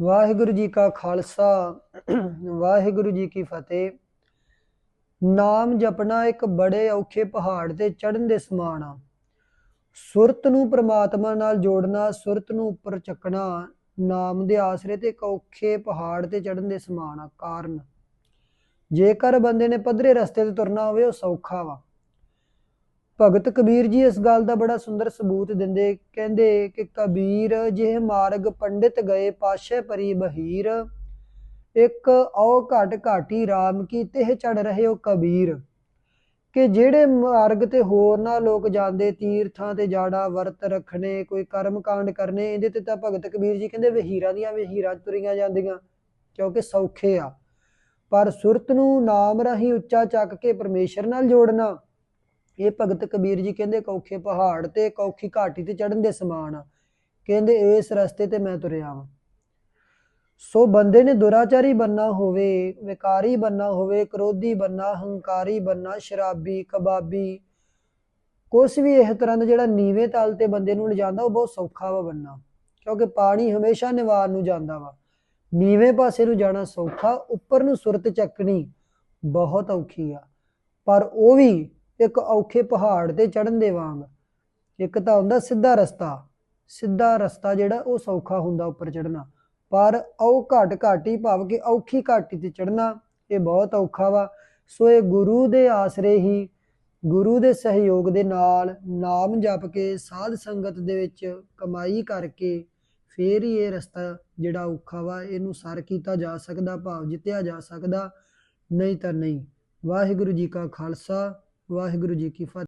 ਵਾਹਿਗੁਰੂ ਜੀ ਕਾ ਖਾਲਸਾ, ਵਾਹਿਗੁਰੂ ਜੀ ਕੀ ਫਤਿਹ। ਨਾਮ ਜਪਣਾ ਇੱਕ ਬੜੇ ਔਖੇ ਪਹਾੜ ਤੇ ਚੜ੍ਹਨ ਦੇ ਸਮਾਨ ਆ। ਸੁਰਤ ਨੂੰ ਪ੍ਰਮਾਤਮਾ ਨਾਲ ਜੋੜਨਾ, ਸੁਰਤ ਨੂੰ ਉੱਪਰ ਚੱਕਣਾ, ਨਾਮ ਦੇ ਆਸਰੇ ਤੇ ਇੱਕ ਔਖੇ ਪਹਾੜ ਤੇ ਚੜ੍ਹਨ ਦੇ ਸਮਾਨ ਆ, ਕਾਰਨ। ਜੇਕਰ ਬੰਦੇ ਨੇ ਪੱਧਰੇ ਰਸਤੇ ਤੇ ਤੁਰਨਾ ਹੋਵੇ, ਉਹ ਸੌਖਾ ਵਾ। ਭਗਤ ਕਬੀਰ ਜੀ ਇਸ ਗੱਲ ਦਾ ਬੜਾ ਸੁੰਦਰ ਸਬੂਤ ਦਿੰਦੇ, ਕਹਿੰਦੇ ਕਿ ਕਬੀਰ ਜਿਹ ਮਾਰਗ ਪੰਡਿਤ ਗਏ ਪਾਸ਼ੇ ਪਰੀ ਬਹੀਰ ਇੱਕ ਔ ਘਟ ਘਾਟੀ RAM ਕੀ ਤਿਹ ਚੜ ਰਹੇ ਹੋ ਕਬੀਰ, ਕਿ ਜਿਹੜੇ ਮਾਰਗ ਤੇ ਹੋਰ ਨਾ ਲੋਕ ਜਾਂਦੇ, ਤੀਰਥਾਂ ਤੇ ਜਾੜਾ ਵਰਤ ਰੱਖਣੇ, ਕੋਈ ਕਰਮ ਕਾਂਡ ਕਰਨੇ, ਇਹਦੇ ਤੇ ਤਾਂ ਭਗਤ ਕਬੀਰ ਜੀ ਕਹਿੰਦੇ ਵਹੀਰਾਂ ਦੀਆਂ ਵਹੀਰਾਂ ਤੁਰੀਆਂ ਜਾਂਦੀਆਂ, ਕਿਉਂਕਿ ਸੌਖੇ ਆ, ਪਰ ਸੁਰਤ ਨੂੰ ਨਾਮ ਰਾਹੀਂ ਉੱਚਾ ਚੱਕ ਕੇ ਪਰਮੇਸ਼ਰ ਨਾਲ ਜੋੜਨਾ ਇਹ ਭਗਤ ਕਬੀਰ ਜੀ ਕਹਿੰਦੇ ਕੌਖੇ ਪਹਾੜ ਤੇ ਕੌਖੀ ਘਾਟੀ ਤੇ ਚੜਨ ਦੇ ਸਮਾਨ ਆ। ਕਹਿੰਦੇ ਇਸ ਰਸਤੇ ਤੇ ਮੈਂ ਤੁਰਿਆ ਵਾਂ। ਸੋ ਬੰਦੇ ਨੇ ਦੁਰਾਚਾਰੀ ਬੰਨਾ ਹੋਵੇ, ਵਿਕਾਰੀ ਬੰਨਾ ਹੋਵੇ, ਕ੍ਰੋਧੀ ਬੰਨਾ, ਹੰਕਾਰੀ ਬੰਨਾ, ਸ਼ਰਾਬੀ, ਕਬਾਬੀ, ਕੁਛ ਵੀ ਇਸ ਤਰ੍ਹਾਂ ਦਾ ਜਿਹੜਾ ਨੀਵੇਂ ਤਲ ਤੇ ਬੰਦੇ ਨੂੰ ਲਿਜਾਂਦਾ, ਉਹ ਬਹੁਤ ਸੌਖਾ ਵਾ ਬੰਨਾ। ਕਿਉਂਕਿ ਪਾਣੀ ਹਮੇਸ਼ਾ ਨਿਵਾਰ ਨੂੰ ਜਾਂਦਾ ਵਾ। ਨੀਵੇਂ ਪਾਸੇ ਨੂੰ ਜਾਣਾ ਸੌਖਾ, ਉੱਪਰ ਨੂੰ ਸੁਰਤ ਚੱਕਣੀ ਬਹੁਤ ਔਖੀ ਆ। ਪਰ ਉਹ ਵੀ ਇੱਕ ਔਖੇ ਪਹਾੜ ਤੇ ਚੜਨ ਦੇ ਵਾਂਗ। ਇੱਕ ਤਾਂ ਹੁੰਦਾ ਸਿੱਧਾ ਰਸਤਾ। ਸਿੱਧਾ ਰਸਤਾ ਜਿਹੜਾ ਉਹ ਸੌਖਾ ਹੁੰਦਾ ਉੱਪਰ ਚੜਨਾ ਪਰ ਉਹ ਘਟ ਘਾਟੀ ਭਾਵ ਕਿ ਔਖੀ ਘਾਟੀ ਤੇ ਚੜਨਾ ਇਹ ਬਹੁਤ ਔਖਾ ਵਾ। ਸੋ ਇਹ ਗੁਰੂ ਦੇ ਆਸਰੇ ਹੀ, ਗੁਰੂ ਦੇ ਸਹਿਯੋਗ ਦੇ ਨਾਲ ਨਾਮ ਜਪ ਕੇ ਸਾਧ ਸੰਗਤ ਦੇ ਵਿੱਚ ਕਮਾਈ ਕਰਕੇ ਫੇਰ ਹੀ ਇਹ ਰਸਤਾ ਜਿਹੜਾ ਔਖਾ ਵਾ ਇਹਨੂੰ ਸਰ ਕੀਤਾ ਜਾ ਸਕਦਾ, ਭਾਵ ਜਿੱਤਿਆ ਜਾ ਸਕਦਾ। ਨਹੀਂ ਤਾਂ ਨਹੀਂ। ਵਾਹਿਗੁਰੂ ਜੀ ਕਾ ਖਾਲਸਾ ਵਾਹਿਗੁਰੂ ਜੀ ਕੀ ਫਤਿਹ।